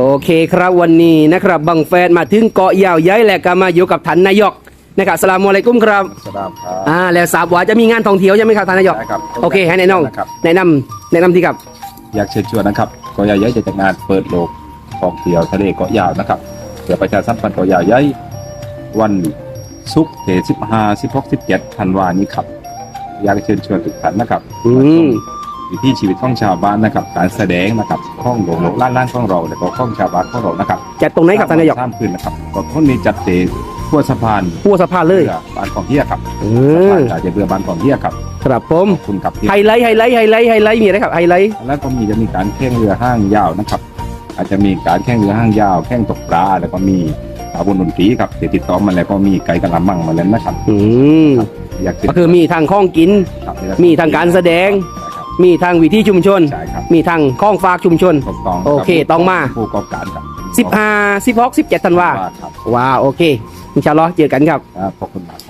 โอเคครับวันนี้นะครับบังแฟนมาถึงเกาะยาวย้ายแหละก็มาอยู่กับท่านนายกนะครับสลามอะลัยกุมครับสลามครับอ่าแล้วทราบว่าจะมีงานท่องเที่ยวใช่ไหมครับท่านนายกได้ครับโอเคให้แนะนนะครับำแนะนำแนะนำที่ครับ อยากเชิญชวนนะครับเกาะยาวย้ายจะจัดงานเปิดโลกท่องเที่ยวทะเลเกาะยาวนะครับเพื่อประชาสัมพันธ์เกาะยาวย้ายวันศุกร์ที่15 16 17ธันวานี้ครับอยากเชิญชวนทุกท่านนะครับอืม วิถีชีวิตของชาวบ้านนะครับการแสดงนะครับข้องหลวงหลวงล้านล้านของเราแล้วก็ข้องชาวบ้านของเรานะครับจัดตรงไหนครับท่านนายกข้ามคืนนะครับก็คนนี้จัดเตะทั่วสะพานหัวสะพานเลยเรือบ้านของเฮียครับอืสะพามนจ่ายเรือบ้านของเฮียครับครับผมขอบคุณครับที่ไฮไลท์ไฮไลท์ไฮไลท์ไฮไลท์มีอะไรครับไฮไลท์แล้วก็มีจะมีการแข่งเรือห้างยาวนะครับอาจจะมีการแข่งเรือห้างยาว แข่งตกปลาแล้วก็มีอาวุธดนตรีครับเดี๋ยวติดต่อมาแล้วก็มีไก่กระลำมังมาแล้วนะครับอืมอยากก็คือมีทางข้องกินครับมีทางการแสดงครับ มีทางวิถีชุมชน ใช่ครับ มีทางข้องฝากชุมชน ถูกต้องโอเคต้องมา ผู้ประกอบการครับ15 16 17ธันวาครับว้าวโอเค อินชาอัลลอฮ์เจอกันครับ ครับขอบคุณมากครับ